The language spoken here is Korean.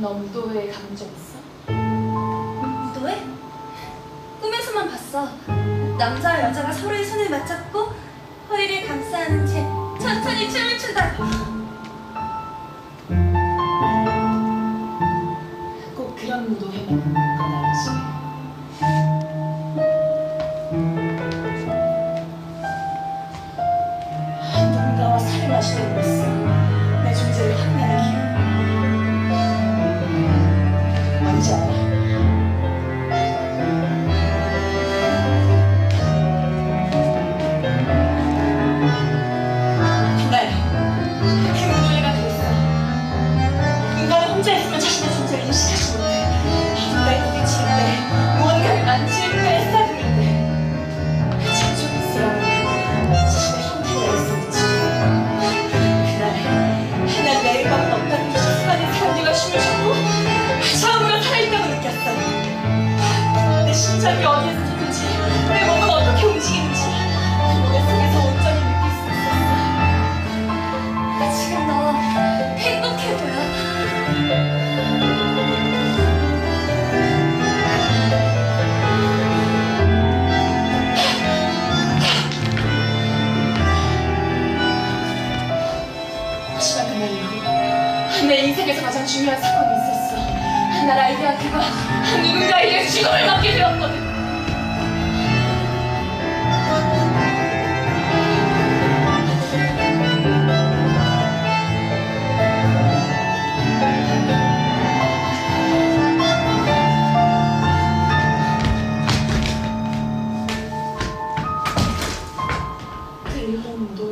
넘도에 감정 있어? 넘도에? 꿈에서만 봤어. 남자와 여자가 서로의 손을 맞잡고 허리를 감싸는 채 천천히 춤을 추다. 꼭 그런 노래만 알지. 누군가와 살을 마시고 있어. 내 존재를 확대하기 나는요. 내 인생에서 가장 중요한 사건이 있었어. 나 라이드한테가 누군가에게 죽음을 맡게 되었거든. 그리고 너